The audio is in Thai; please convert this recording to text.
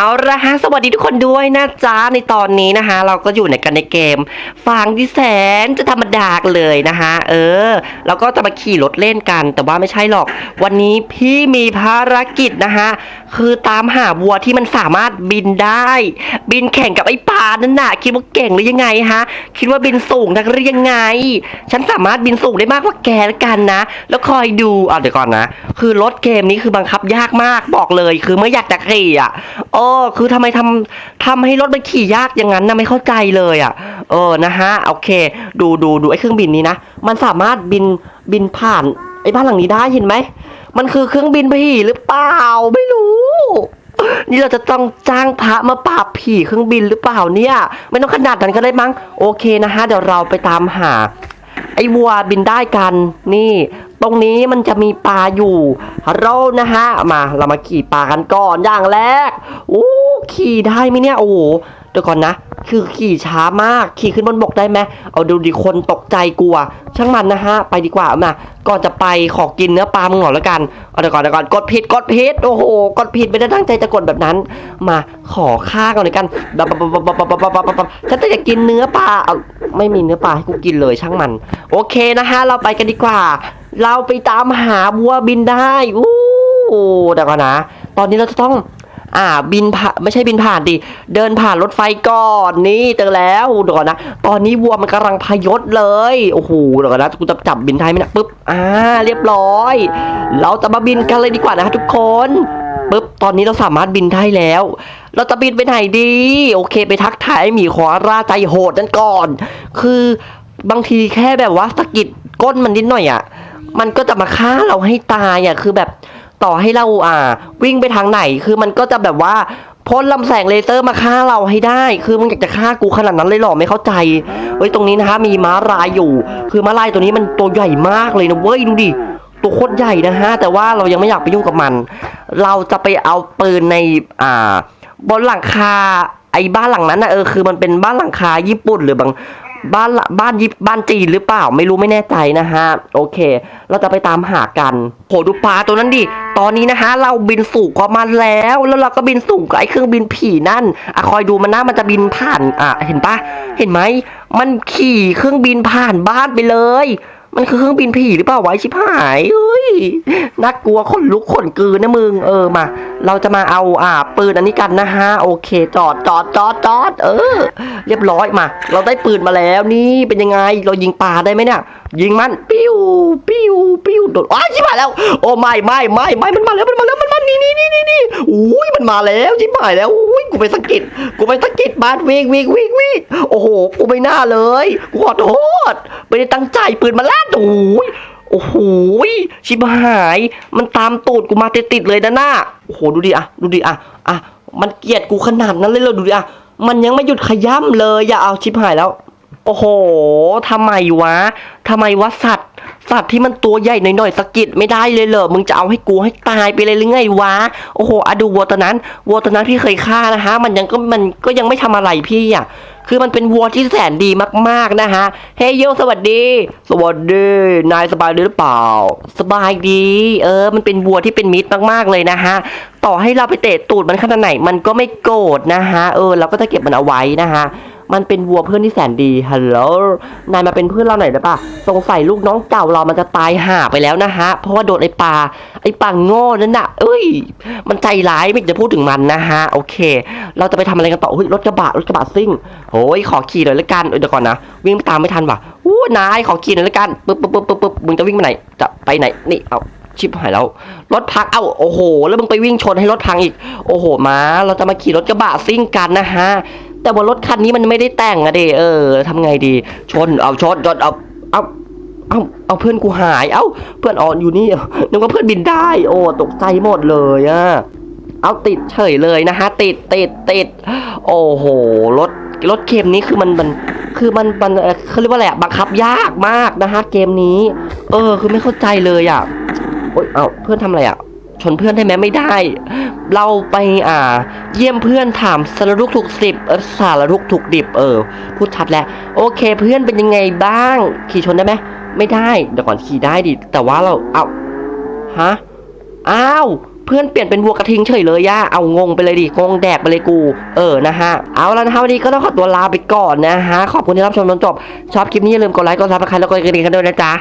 เอาละฮะสวัสดีทุกคนด้วยนะจ๊ะในตอนนี้นะคะ เราก็อยู่ในกันในเกมฟังที่แสนจะธรรมดาเลยนะคะเออเราก็จะมาขี่รถเล่นกัน แต่ว่าไม่ใช่หรอก วันนี้พี่มีภารกิจนะคะคือตามหาวัวที่มันสามารถบินได้ บินแข่งกับไอ้ปลานั่นน่ะคิดว่าเก่งหรือยังไงฮะคิดว่าบินสูงนักหรือยังไง ฉันสามารถบินสูงได้มากกว่าแกแล้วกันนะ แล้วคอยดูเอะเดี๋ยวก่อนนะ คือรถเกมนี้คือบังคับยากมากบอกเลย คือไม่อยากจะขี่อะเออ คือทำไมทำทำให้รถมันขี่ยากอย่างนั้นนะไม่เข้าใจเลยอะ เออนะฮะโอเค ดูดูดูไอ้เครื่องบินนี้นะ มันสามารถบินบินผ่านไอ้บ้านหลังนี้ได้เห็นไหม มันคือเครื่องบินผีหรือเปล่าไม่รู้ นี่เราจะต้องจ้างพระมาปราบผีเครื่องบินหรือเปล่าเนี่ย ไม่ต้องขนาดนั้นก็ได้มั้ง โอเคนะฮะเดี๋ยวเราไปตามหาไอ้วัวบินได้กันนี่ ตรงนี้มันจะมีปลาอยู่เรานะฮะมาเรามาขี่ปลากันก่อนอย่างแรกโอ้ขี่ได้ไหมเนี่ยโอ้โหเดี๋ยวก่อนนะ คือขี่ช้ามากขี่ขึ้นบนบกได้ไหมเอาดูดิคนตกใจกลัว ช่างมันนะฮะ ไปดีกว่ามาก่อนจะไปขอกินเนื้อปลามึงหน่อยละกันเอาเดี๋ยวก่อนเดี๋ยวก่อนกดผิดกดผิดโอ้โหกดผิดไม่ได้ตั้งใจจะกดแบบนั้น มาขอข้าก่อนเลยกันบับบับบับบับบับบับบับฉันจะกินเนื้อปลาเอาไม่มีเนื้อปลาให้กูกินเลยช่างมัน โอเคนะฮะ เราไปกันดีกว่า เราไปตามหาวัวบินได้อู้เดี๋ยวก่อนนะ ตอนนี้เราจะต้อง อ่า บินผ่านไม่ใช่บินผ่านดิ เดินผ่านรถไฟก่อนนี่เจอแล้วเดี๋ยวก่อนนะ ตอนนี้วัวมันกำลังพยศเลย โอ้โหเดี๋ยวก่อนนะกูจะจับบินไทยไหมนะปุ๊บ อ่า เรียบร้อย เราจะมาบินกันเลยดีกว่านะคะทุกคนปุ๊บ ตอนนี้เราสามารถบินได้แล้ว เราจะบินไปไหนดี โอเค ไปทักทายหมีขอราใจโหดนั่นก่อน คือบางทีแค่แบบว่าสะกิดก้นมันนิดหน่อยอะ มันก็จะมาฆ่าเราให้ตายอะคือแบบต่อให้เราอ่า วิ่งไปทางไหน คือมันก็จะแบบว่าพ่นลำแสงเลเซอร์มาฆ่าเราให้ได้ คือมึงอยากจะฆ่ากูขนาดนั้นเลยหรอไม่เข้าใจ เฮ้ยตรงนี้นะฮะมีม้าลายอยู่ คือม้าลายตัวนี้มันตัวใหญ่มากเลยนะเว้ยดูดิ ตัวโคตรใหญ่นะฮะ แต่ว่าเรายังไม่อยากไปยุ่งกับมัน เราจะไปเอาปืนในอ่า บนหลังคาไอ้บ้านหลังนั้นนะเออคือมันเป็นบ้านหลังคาญี่ปุ่นหรือบาง บ้านละบ้านยิปบ้านจีนหรือเปล่าไม่รู้ไม่แน่ใจนะฮะโอเค เราจะไปตามหากันโหดูปลาตัวนั้นดิตอนนี้นะฮะเราบินสูงกว่ามันแล้ว แล้วเราก็บินสูงกว่าไอ้เครื่องบินผีนั่นอะคอยดูมันนะมันจะบินผ่านอะเห็นปะเห็นไหมมันขี่เครื่องบินผ่านบ้านไปเลย มันคือเครื่องบินผีหรือเปล่าไว้ชิบหายเอ้ยน่ากลัวขนลุกขนกืนนะมึง เออมา เราจะมาเอาอ่าปืนอันนี้กันนะฮะโอเคจอดจอดจอดจอดเออ เรียบร้อยมา เราได้ปืนมาแล้วนี่เป็นยังไงเรายิงปลาได้ไหมเนี่ยยิงมันปิ้วปิ้ว ดอ้าวชิบหายแล้ว โอ้ไม่ไม่ไม่ไม่มันมาแล้วมันมาแล้วมันมานี่นี่นี่นี่นี่อุ้ยมันมาแล้วชิบหายแล้วอุ้ยกูไปสะกิดกูไปสะกิดบานวิ่งวิ่งวิ่งวิ่งโอ้โหกูไม่น่าเลยกูขอโทษไม่ได้ตั้งใจปืนมาลั่นโอ้ยโอ้โหชิบหาย มันตามตูดกูมาติดๆเลยนะหน้าโอ้โหดูดิอะดูดิอะอะมันเกลียดกูขนาดนั้นเลยเหรอดูดิอะมันยังไม่หยุดขย้ำเลยอย่าเอาชิบหายแล้ว โอ้โหทำไมวะทำไมวะสัตว สัตว์ที่มันตัวใหญ่หน่อยๆสกิดไม่ได้เลยเหรอมึงจะเอาให้กูให้ตายไปเลยหรือไงวะโอ้โหอะดูวัวตัวนั้นวัวตัวนั้นพี่เคยฆ่านะฮะ มันยังก็มันก็ยังไม่ทำอะไรพี่อะคือมันเป็นวัวที่แสนดีมากๆนะฮะ เฮ้ยโยสวัสดี สวัสดี นายสบายดีหรือเปล่า สบายดี เออ มันเป็นวัวที่เป็นมิตรมากๆเลยนะฮะต่อให้เราไปเตะตูดมันขนาดไหน มันก็ไม่โกรธนะฮะ เออ เราก็จะเก็บมันเอาไว้นะฮะ มันเป็นวัวเพื่อนที่แสนดีฮัลโหลนายมาเป็นเพื่อนเราหน่อยได้ปะสงสัยลูกน้องเก่าเรามันจะตายห่าไปแล้วนะฮะ เพราะว่าโดนไอ้ปลาไอ้ปลาโง่นั่นน่ะ เอ้ย มันใจร้ายไม่จะพูดถึงมันนะฮะ โอเค เราจะไปทำอะไรกันต่อเฮ้ยรถกระบะรถกระบะซิ่งโอ้ยขอขี่หน่อยละกันเดี๋ยวก่อนนะวิ่งตามไม่ทันว่ะอู้นายขอขี่หน่อยละกันปึ๊บปึ๊บปึ๊บปึ๊บปึ๊บมึงจะวิ่งไปไหนจะไปไหนนี่เอา ชิบหายแล้ว รถพังเอ้าโอ้โห แล้วมึงไปวิ่งชนให้รถพังอีก โอ้โหมาเราจะมาขี่รถกระบะซิ่งกันนะฮะ แต่ว่ารถคันนี้มันไม่ได้แต่งอะเดเออทำไงดี ชนเอาชนชนเอาเอาเอาเอาเพื่อนกูหาย เอ้าเพื่อนอ่อนอยู่นี่นึกว่าเพื่อนบินได้ โอ้ตกใจหมดเลยอะเอาติดเฉยเลยนะฮะ ติดติดติด โอ้โหรถรถเกมนี้คือมันมันคือมันมันเขาเรียกว่าอะไรอะบังคับยากมากนะฮะเกมนี้ เออ คือไม่เข้าใจเลยอะ โอ๊ยเอาเพื่อนทำอะไรอะชนเพื่อนได้ไหมไม่ได้ เราไปอ่า เยี่ยมเพื่อนถามสารทุกถูกสิบเออสารทุกถูกดิบเออ พูดชัดแล้ว โอเค เพื่อนเป็นยังไงบ้าง ขี่ชนได้ไหมไม่ได้เดี๋ยวก่อนขี่ได้ดิแต่ว่าเราเอาฮะอ้าวเพื่อนเปลี่ยนเป็นวัวกระทิงเฉยเลยย่าเอางงไปเลยดิงงแดกไปเลยกู เออนะฮะ เอาแล้วนะฮะวันนี้ก็ต้องขอตัวลาไปก่อนนะฮะ ขอบคุณที่รับชมจนจบ ชอบคลิปนี้อย่าลืมกดไลค์ กดซับสไครต์แล้วกดกระดิ่งกันด้วยนะจ๊ะ